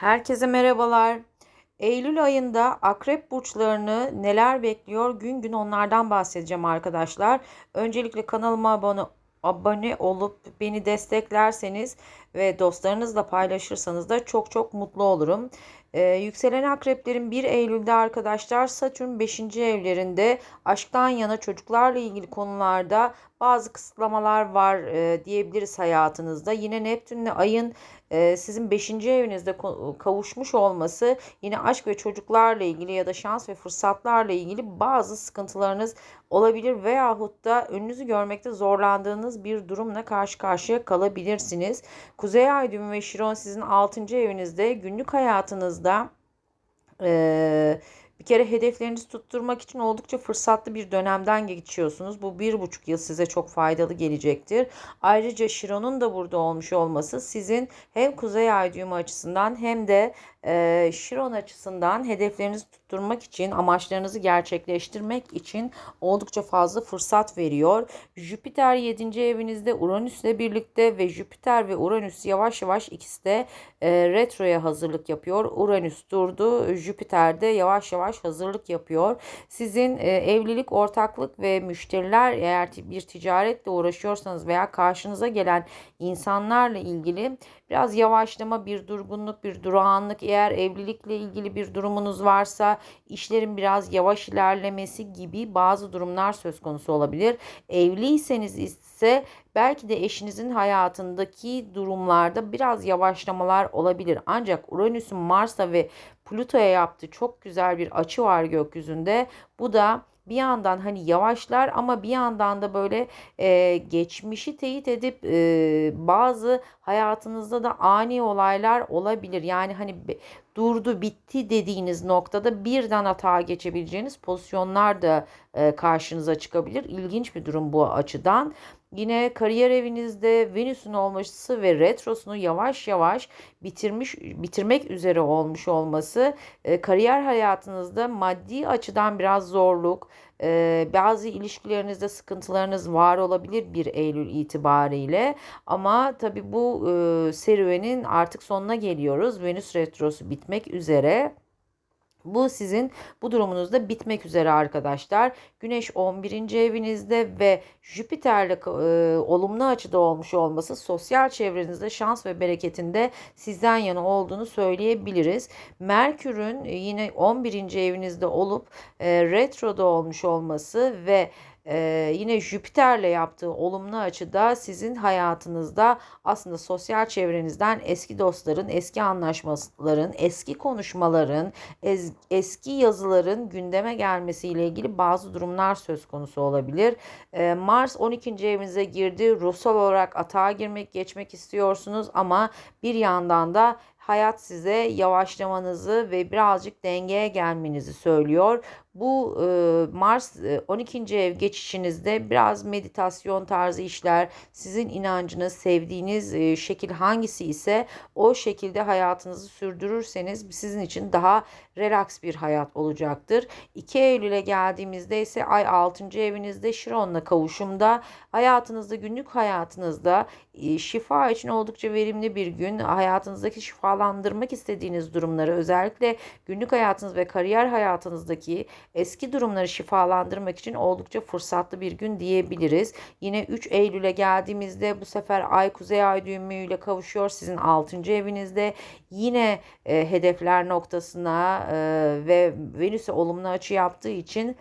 Herkese merhabalar. Eylül ayında akrep burçlarını neler bekliyor gün gün onlardan bahsedeceğim arkadaşlar. Öncelikle kanalıma abone abone olup beni desteklerseniz ve dostlarınızla paylaşırsanız da çok çok mutlu olurum. Ee, yükselen akreplerin 1 Eylül'de arkadaşlar Satürn 5. evlerinde aşktan yana çocuklarla ilgili konularda bazı kısıtlamalar var e, diyebiliriz hayatınızda. Yine Neptünle ayın sizin 5. evinizde kavuşmuş olması yine aşk ve çocuklarla ilgili ya da şans ve fırsatlarla ilgili bazı sıkıntılarınız olabilir veyahut da önünüzü görmekte zorlandığınız bir durumla karşı karşıya kalabilirsiniz. Kuzey Ay düğümü ve Şiron sizin 6. evinizde günlük hayatınızda e, bir kere hedeflerinizi tutturmak için oldukça fırsatlı bir dönemden geçiyorsunuz. Bu bir buçuk yıl size çok faydalı gelecektir. Ayrıca Şiron'un da burada olmuş olması sizin hem Kuzey Ay düğümü açısından hem de e, Şiron açısından hedeflerinizi tutturmak için, amaçlarınızı gerçekleştirmek için oldukça fazla fırsat veriyor. Jüpiter 7. evinizde Uranüs ile birlikte ve Jüpiter ve Uranüs yavaş yavaş ikisi de e, retroya hazırlık yapıyor. Uranüs durdu, Jüpiter de yavaş yavaş hazırlık yapıyor. Sizin e, evlilik, ortaklık ve müşteriler eğer bir ticaretle uğraşıyorsanız veya karşınıza gelen insanlarla ilgili biraz yavaşlama, bir durgunluk, bir durağanlık eğer evlilikle ilgili bir durumunuz varsa işlerin biraz yavaş ilerlemesi gibi bazı durumlar söz konusu olabilir. Evliyseniz ise belki de eşinizin hayatındaki durumlarda biraz yavaşlamalar olabilir. Ancak Uranüs'ün Mars'a ve Plüto'ya yaptığı çok güzel bir açı var gökyüzünde. Bu da bir yandan hani yavaşlar ama bir yandan da böyle e, geçmişi teyit edip e, bazı hayatınızda da ani olaylar olabilir. Yani hani durdu bitti dediğiniz noktada birden hata geçebileceğiniz pozisyonlar da e, karşınıza çıkabilir. İlginç bir durum bu açıdan. Yine kariyer evinizde Venüs'ün olması ve retrosunu yavaş yavaş bitirmiş bitirmek üzere olmuş olması e, kariyer hayatınızda maddi açıdan biraz zorluk, e, bazı ilişkilerinizde sıkıntılarınız var olabilir bir Eylül itibariyle ama tabi bu e, serüvenin artık sonuna geliyoruz. Venüs retrosu bitmek üzere. Bu sizin bu durumunuzda bitmek üzere arkadaşlar. Güneş 11. evinizde ve Jüpiter'le e, olumlu açıda olmuş olması sosyal çevrenizde şans ve bereketinde sizden yana olduğunu söyleyebiliriz. Merkür'ün yine 11. evinizde olup e, retroda olmuş olması ve ee, yine Jüpiter'le yaptığı olumlu açıda sizin hayatınızda aslında sosyal çevrenizden eski dostların, eski anlaşmaların, eski konuşmaların, ez, eski yazıların gündeme gelmesiyle ilgili bazı durumlar söz konusu olabilir. Ee, Mars 12. evinize girdi. Ruhsal olarak atağa girmek, geçmek istiyorsunuz ama bir yandan da hayat size yavaşlamanızı ve birazcık dengeye gelmenizi söylüyor. Bu e, Mars 12. ev geçişinizde biraz meditasyon tarzı işler, sizin inancınız, sevdiğiniz e, şekil hangisi ise o şekilde hayatınızı sürdürürseniz sizin için daha relax bir hayat olacaktır. 2 Eylül'e geldiğimizde ise ay 6. evinizde Şiron'la kavuşumda hayatınızda günlük hayatınızda e, şifa için oldukça verimli bir gün. Hayatınızdaki şifalandırmak istediğiniz durumları özellikle günlük hayatınız ve kariyer hayatınızdaki eski durumları şifalandırmak için oldukça fırsatlı bir gün diyebiliriz. Yine 3 Eylül'e geldiğimizde bu sefer Ay Kuzey Ay düğümüyle kavuşuyor sizin 6. evinizde. Yine e, hedefler noktasına e, ve Venüs'e olumlu açı yaptığı için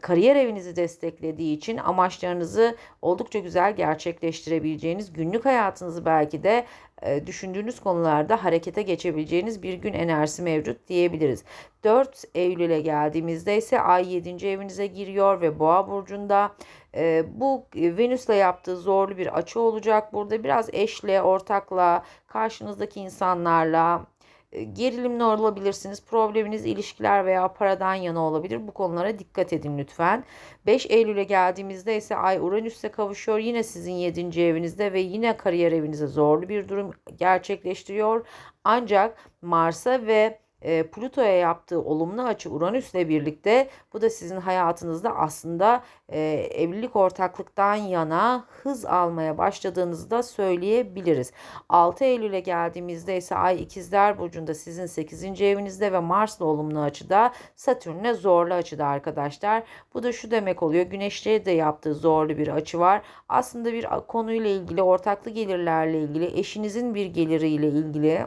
kariyer evinizi desteklediği için amaçlarınızı oldukça güzel gerçekleştirebileceğiniz, günlük hayatınızı belki de e, düşündüğünüz konularda harekete geçebileceğiniz bir gün enerjisi mevcut diyebiliriz. 4 Eylül'e geldiğimizde ise Ay 7. evinize giriyor ve Boğa burcunda e, bu Venüs'le yaptığı zorlu bir açı olacak. Burada biraz eşle, ortakla, karşınızdaki insanlarla e, gerilimli olabilirsiniz. Probleminiz ilişkiler veya paradan yana olabilir. Bu konulara dikkat edin lütfen. 5 Eylül'e geldiğimizde ise Ay Uranüs'e kavuşuyor. Yine sizin 7. evinizde ve yine kariyer evinize zorlu bir durum gerçekleştiriyor. Ancak Mars'a ve e, Plüto'ya yaptığı olumlu açı Uranüs'le birlikte bu da sizin hayatınızda aslında e, evlilik ortaklıktan yana hız almaya başladığınızı da söyleyebiliriz. 6 Eylül'e geldiğimizde ise Ay İkizler Burcu'nda sizin 8. evinizde ve Mars'la olumlu açıda Satürn'le zorlu açıda arkadaşlar. Bu da şu demek oluyor. Güneş'le de yaptığı zorlu bir açı var. Aslında bir konuyla ilgili, ortaklı gelirlerle ilgili, eşinizin bir geliriyle ilgili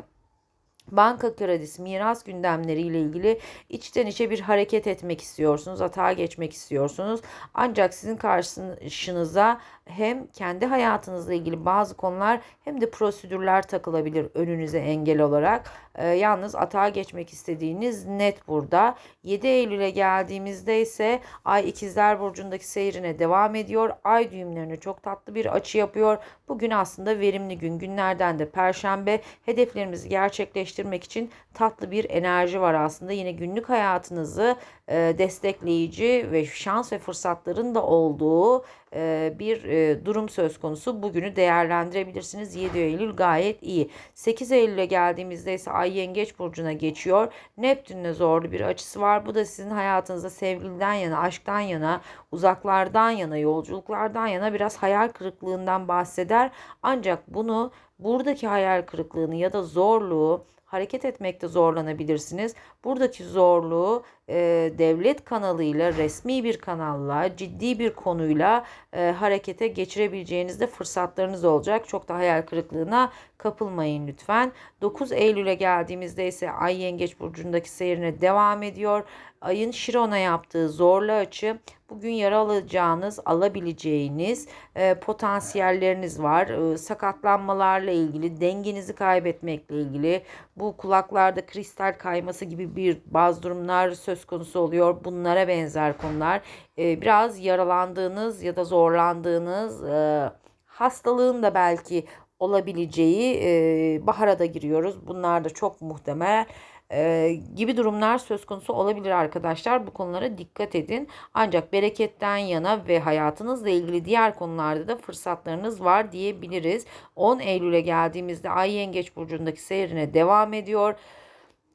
banka kredisi, miras gündemleriyle ilgili içten içe bir hareket etmek istiyorsunuz, atağa geçmek istiyorsunuz. Ancak sizin karşınıza hem kendi hayatınızla ilgili bazı konular hem de prosedürler takılabilir önünüze engel olarak. E, yalnız atağa geçmek istediğiniz net burada. 7 Eylül'e geldiğimizde ise Ay İkizler Burcu'ndaki seyrine devam ediyor. Ay düğümlerine çok tatlı bir açı yapıyor. Bugün aslında verimli gün. Günlerden de Perşembe hedeflerimizi gerçekleştirmek için tatlı bir enerji var aslında. Yine günlük hayatınızı destekleyici ve şans ve fırsatların da olduğu e, bir e, durum söz konusu. Bugünü değerlendirebilirsiniz. 7 Eylül gayet iyi. 8 Eylül'e geldiğimizde ise Ay Yengeç Burcu'na geçiyor. Neptün'le zorlu bir açısı var. Bu da sizin hayatınızda sevgiliden yana, aşktan yana, uzaklardan yana, yolculuklardan yana biraz hayal kırıklığından bahseder. Ancak bunu buradaki hayal kırıklığını ya da zorluğu hareket etmekte zorlanabilirsiniz. Buradaki zorluğu e, devlet kanalıyla, resmi bir kanalla, ciddi bir konuyla e, harekete geçirebileceğinizde fırsatlarınız olacak. Çok da hayal kırıklığına kapılmayın lütfen. 9 Eylül'e geldiğimizde ise Ay Yengeç Burcu'ndaki seyrine devam ediyor. Ayın Şiron'a yaptığı zorlu açı bugün yara alacağınız, alabileceğiniz e, potansiyelleriniz var. E, sakatlanmalarla ilgili, dengenizi kaybetmekle ilgili, bu kulaklarda kristal kayması gibi bir bazı durumlar söz konusu oluyor. Bunlara benzer konular. E, biraz yaralandığınız ya da zorlandığınız e, hastalığın da belki olabileceği e, bahara da giriyoruz. Bunlar da çok muhtemel e, gibi durumlar söz konusu olabilir arkadaşlar. Bu konulara dikkat edin. Ancak bereketten yana ve hayatınızla ilgili diğer konularda da fırsatlarınız var diyebiliriz. 10 Eylül'e geldiğimizde Ay Yengeç Burcu'ndaki seyrine devam ediyor.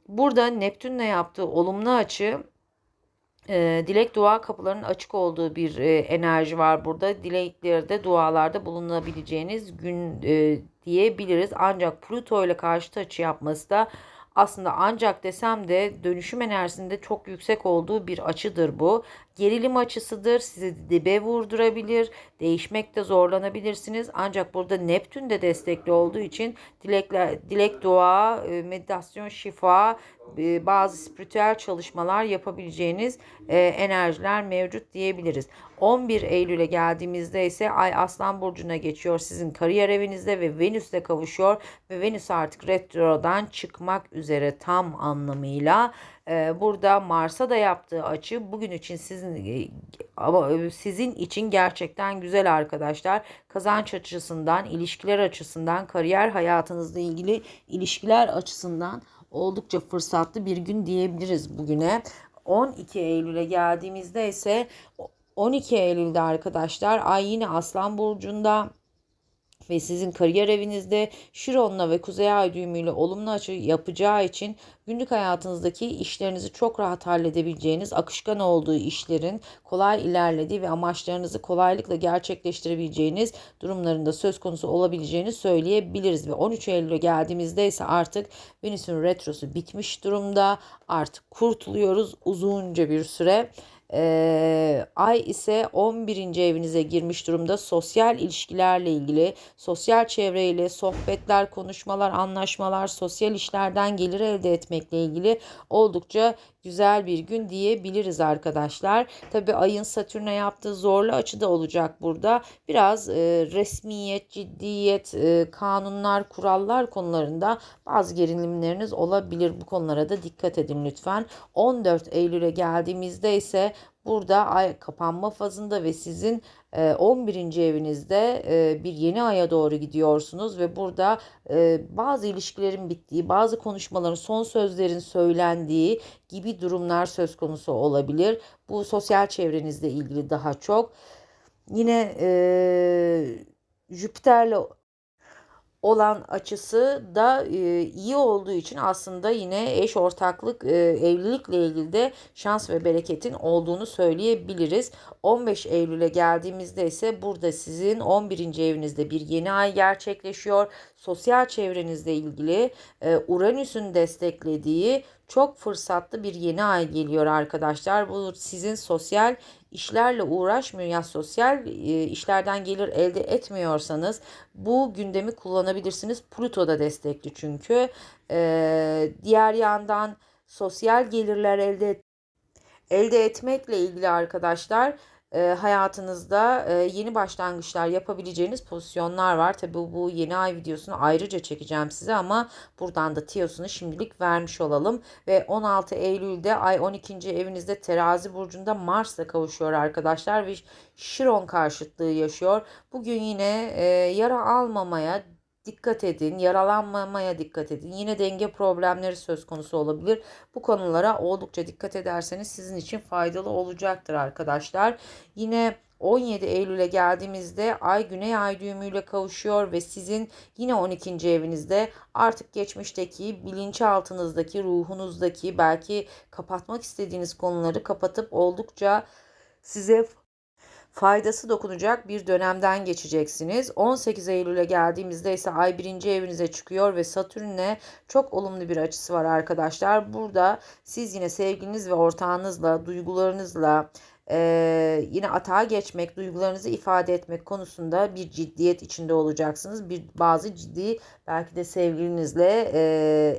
Burada Neptün'le yaptığı olumlu açı e, dilek dua kapılarının açık olduğu bir e, enerji var burada. Dileklerde, dualarda bulunabileceğiniz gün e, diyebiliriz. Ancak Plüto ile karşı açı yapması da aslında ancak desem de dönüşüm enerjisinde çok yüksek olduğu bir açıdır bu. Gerilim açısıdır. Sizi dibe vurdurabilir. Değişmekte zorlanabilirsiniz. Ancak burada Neptün de destekli olduğu için dilekler, dilek dua, e, meditasyon, şifa, e, bazı spiritüel çalışmalar yapabileceğiniz e, enerjiler mevcut diyebiliriz. 11 Eylül'e geldiğimizde ise Ay Aslan Burcu'na geçiyor. Sizin kariyer evinizde ve Venüs'le kavuşuyor. Ve Venüs artık retrodan çıkmak üzere tam anlamıyla. Ee, burada Mars'a da yaptığı açı bugün için sizin e, ama e, sizin için gerçekten güzel arkadaşlar. Kazanç açısından, ilişkiler açısından, kariyer hayatınızla ilgili ilişkiler açısından oldukça fırsatlı bir gün diyebiliriz bugüne. 12 Eylül'e geldiğimizde ise 12 Eylül'de arkadaşlar Ay yine Aslan Burcu'nda ve sizin kariyer evinizde Şiron'la ve Kuzey Ay düğümüyle olumlu açı yapacağı için günlük hayatınızdaki işlerinizi çok rahat halledebileceğiniz, akışkan olduğu işlerin kolay ilerlediği ve amaçlarınızı kolaylıkla gerçekleştirebileceğiniz durumlarında söz konusu olabileceğini söyleyebiliriz. Ve 13 Eylül'e geldiğimizde ise artık Venüs'ün retrosu bitmiş durumda. Artık kurtuluyoruz uzunca bir süre. Ee, ay ise 11. evinize girmiş durumda. Sosyal ilişkilerle ilgili, sosyal çevreyle sohbetler, konuşmalar, anlaşmalar, sosyal işlerden gelir elde etmekle ilgili oldukça güzel bir gün diyebiliriz arkadaşlar. Tabi ayın Satürn'e yaptığı zorlu açı da olacak burada. Biraz e, resmiyet, ciddiyet, e, kanunlar, kurallar konularında bazı gerilimleriniz olabilir. Bu konulara da dikkat edin lütfen. 14 Eylül'e geldiğimizde ise Burada ay kapanma fazında ve sizin 11. E, evinizde e, bir yeni aya doğru gidiyorsunuz ve burada e, bazı ilişkilerin bittiği, bazı konuşmaların, son sözlerin söylendiği gibi durumlar söz konusu olabilir. Bu sosyal çevrenizle ilgili daha çok. Yine Jüpiter'le olan açısı da e, iyi olduğu için aslında yine eş ortaklık e, evlilikle ilgili de şans ve bereketin olduğunu söyleyebiliriz. 15 Eylül'e geldiğimizde ise burada sizin 11. evinizde bir yeni ay gerçekleşiyor. Sosyal çevrenizle ilgili e, Uranüs'ün desteklediği çok fırsatlı bir yeni ay geliyor arkadaşlar. Bu sizin sosyal işlerle uğraşmıyor ya sosyal e, işlerden gelir elde etmiyorsanız bu gündemi kullanabilirsiniz. Pluto da destekli çünkü. E, diğer yandan sosyal gelirler elde elde etmekle ilgili arkadaşlar e, hayatınızda e, yeni başlangıçlar yapabileceğiniz pozisyonlar var. Tabi bu, bu yeni ay videosunu ayrıca çekeceğim size ama buradan da tiyosunu şimdilik vermiş olalım. Ve 16 Eylül'de ay 12. evinizde terazi burcunda Mars'la kavuşuyor arkadaşlar ve Şiron karşıtlığı yaşıyor. Bugün yine e, yara almamaya, dikkat edin, yaralanmamaya dikkat edin. Yine denge problemleri söz konusu olabilir. Bu konulara oldukça dikkat ederseniz sizin için faydalı olacaktır arkadaşlar. Yine 17 Eylül'e geldiğimizde Ay Güney Ay düğümüyle kavuşuyor ve sizin yine 12. evinizde artık geçmişteki bilinçaltınızdaki, ruhunuzdaki belki kapatmak istediğiniz konuları kapatıp oldukça size faydası dokunacak bir dönemden geçeceksiniz. 18 Eylül'e geldiğimizde ise ay birinci evinize çıkıyor ve Satürn'le çok olumlu bir açısı var arkadaşlar. Burada siz yine sevgiliniz ve ortağınızla, duygularınızla, ee, yine atağa geçmek, duygularınızı ifade etmek konusunda bir ciddiyet içinde olacaksınız. Bir bazı ciddi belki de sevgilinizle e,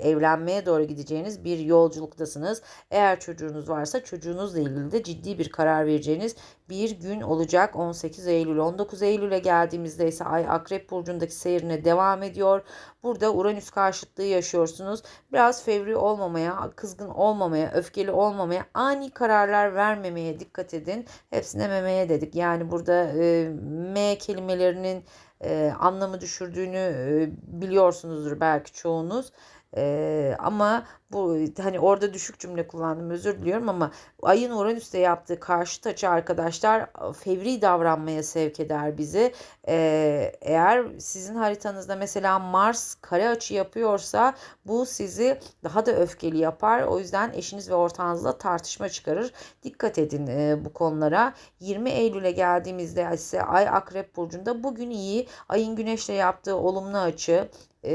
evlenmeye doğru gideceğiniz bir yolculuktasınız. Eğer çocuğunuz varsa çocuğunuzla ilgili de ciddi bir karar vereceğiniz bir gün olacak 18 Eylül. 19 Eylül'e geldiğimizde ise Ay Akrep Burcu'ndaki seyrine devam ediyor. Burada Uranüs karşıtlığı yaşıyorsunuz. Biraz fevri olmamaya, kızgın olmamaya, öfkeli olmamaya, ani kararlar vermemeye dikkat edin. Hepsine memeye dedik. Yani burada e, M kelimelerinin e, anlamı düşürdüğünü e, biliyorsunuzdur belki çoğunuz. Ee, ama bu hani orada düşük cümle kullandım özür diliyorum ama ayın Uranüs'te yaptığı karşıt açı arkadaşlar fevri davranmaya sevk eder bizi. Ee, eğer sizin haritanızda mesela Mars kare açı yapıyorsa bu sizi daha da öfkeli yapar. O yüzden eşiniz ve ortağınızla tartışma çıkarır. Dikkat edin e, bu konulara. 20 Eylül'e geldiğimizde ise Ay Akrep Burcu'nda bugün iyi. Ayın Güneş'le yaptığı olumlu açı e,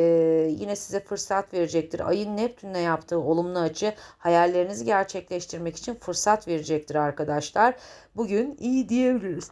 yine size fırsat verecektir. Ayın Neptün'le yaptığı olumlu açı hayallerinizi gerçekleştirmek için fırsat verecektir arkadaşlar. Bugün iyi diyebiliriz.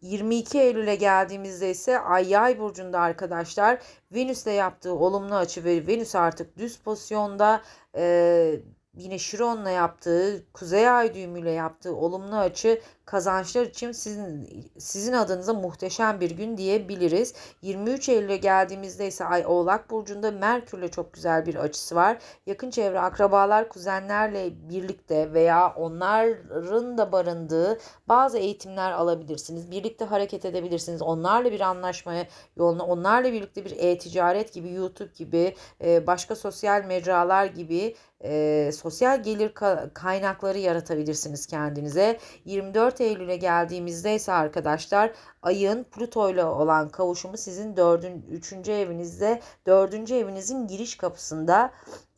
22 Eylül'e geldiğimizde ise Ay Yay burcunda arkadaşlar Venüs'le yaptığı olumlu açı ve Venüs artık düz pozisyonda e, yine Şiron'la yaptığı, Kuzey Ay düğümüyle yaptığı olumlu açı kazançlar için sizin sizin adınıza muhteşem bir gün diyebiliriz. 23 Eylül'e geldiğimizde ise Ay Oğlak burcunda Merkür'le çok güzel bir açısı var. Yakın çevre akrabalar, kuzenlerle birlikte veya onların da barındığı bazı eğitimler alabilirsiniz. Birlikte hareket edebilirsiniz. Onlarla bir anlaşmaya yoluna, onlarla birlikte bir e-ticaret gibi, YouTube gibi, başka sosyal mecralar gibi e, sosyal gelir kaynakları yaratabilirsiniz kendinize. 24 Eylül'e geldiğimizde ise arkadaşlar ayın Plüto ile olan kavuşumu sizin 4. 3. evinizde 4. evinizin giriş kapısında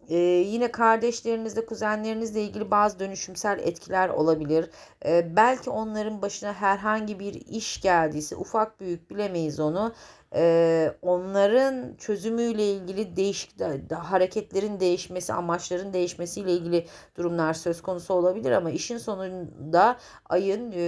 ee, yine kardeşlerinizle, kuzenlerinizle ilgili bazı dönüşümsel etkiler olabilir. Ee, belki onların başına herhangi bir iş geldiyse, ufak büyük bilemeyiz onu e, onların çözümüyle ilgili değişik hareketlerin değişmesi, amaçların değişmesiyle ilgili durumlar söz konusu olabilir ama işin sonunda ayın e,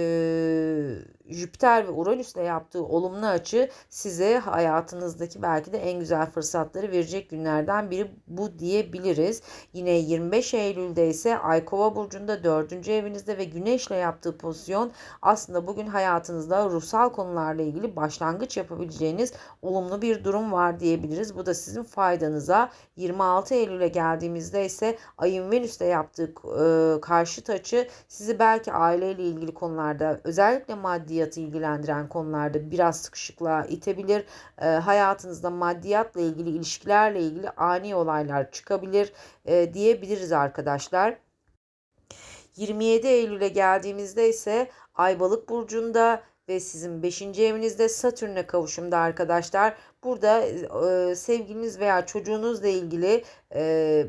Jüpiter ve Uranüs'le yaptığı olumlu açı size hayatınızdaki belki de en güzel fırsatları verecek günlerden biri bu diyebiliriz. Yine 25 Eylül'de ise Ay Kova burcunda 4. evinizde ve Güneş'le yaptığı pozisyon aslında bugün hayatınızda ruhsal konularla ilgili başlangıç yapabileceğiniz olumlu bir durum var diyebiliriz. Bu da sizin faydanıza. 26 Eylül'e geldiğimizde ise ayın Venüs'le yaptığı e, karşıt açı sizi belki aileyle ilgili konularda özellikle maddiyatı ilgilendiren konularda biraz sıkışıklığa itebilir. E, hayatınızda maddiyatla ilgili ilişkilerle ilgili ani olaylar çıkabilir e, diyebiliriz arkadaşlar. 27 Eylül'e geldiğimizde ise Ay Balık burcunda ve sizin 5. evinizde Satürn'e kavuşumda arkadaşlar. Burada e, sevgiliniz veya çocuğunuzla ilgili e,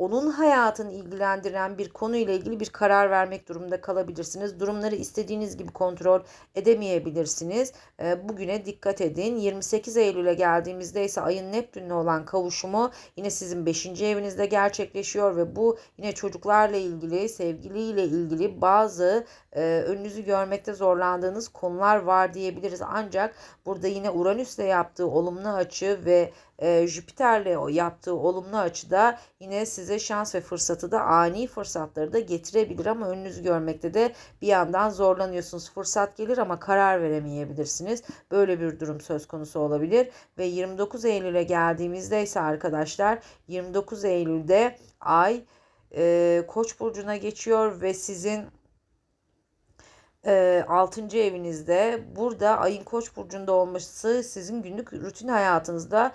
onun hayatını ilgilendiren bir konuyla ilgili bir karar vermek durumunda kalabilirsiniz. Durumları istediğiniz gibi kontrol edemeyebilirsiniz. Ee, bugüne dikkat edin. 28 Eylül'e geldiğimizde ise ayın Neptün'le olan kavuşumu yine sizin 5. evinizde gerçekleşiyor ve bu yine çocuklarla ilgili, sevgiliyle ilgili bazı e, önünüzü görmekte zorlandığınız konular var diyebiliriz. Ancak burada yine Uranüs'le yaptığı olumlu açı ve e, Jüpiter'le yaptığı olumlu açıda yine size şans ve fırsatı da ani fırsatları da getirebilir ama önünüzü görmekte de bir yandan zorlanıyorsunuz. Fırsat gelir ama karar veremeyebilirsiniz. Böyle bir durum söz konusu olabilir ve 29 Eylül'e geldiğimizde ise arkadaşlar 29 Eylül'de ay e, Koç burcuna geçiyor ve sizin e, 6. evinizde burada ayın koç burcunda olması sizin günlük rutin hayatınızda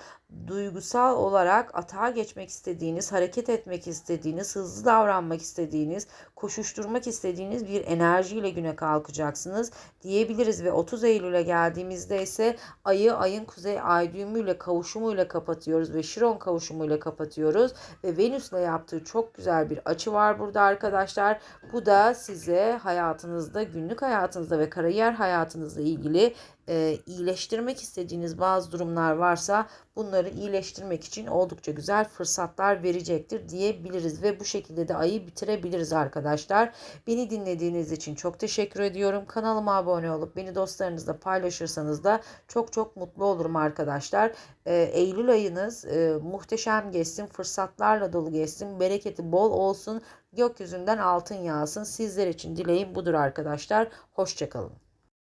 duygusal olarak atağa geçmek istediğiniz, hareket etmek istediğiniz, hızlı davranmak istediğiniz, koşuşturmak istediğiniz bir enerjiyle güne kalkacaksınız diyebiliriz ve 30 Eylül'e geldiğimizde ise ayı ayın kuzey ay düğümüyle kavuşumuyla kapatıyoruz ve Şiron kavuşumuyla kapatıyoruz ve Venüs'le yaptığı çok güzel bir açı var burada arkadaşlar. Bu da size hayatınızda, günlük hayatınızda ve kariyer hayatınızla ilgili e, iyileştirmek istediğiniz bazı durumlar varsa bunları iyileştirmek için oldukça güzel fırsatlar verecektir diyebiliriz ve bu şekilde de ayı bitirebiliriz arkadaşlar. Beni dinlediğiniz için çok teşekkür ediyorum. Kanalıma abone olup beni dostlarınızla paylaşırsanız da çok çok mutlu olurum arkadaşlar. E, Eylül ayınız e, muhteşem geçsin, fırsatlarla dolu geçsin, bereketi bol olsun, gökyüzünden altın yağsın. Sizler için dileğim budur arkadaşlar. Hoşçakalın.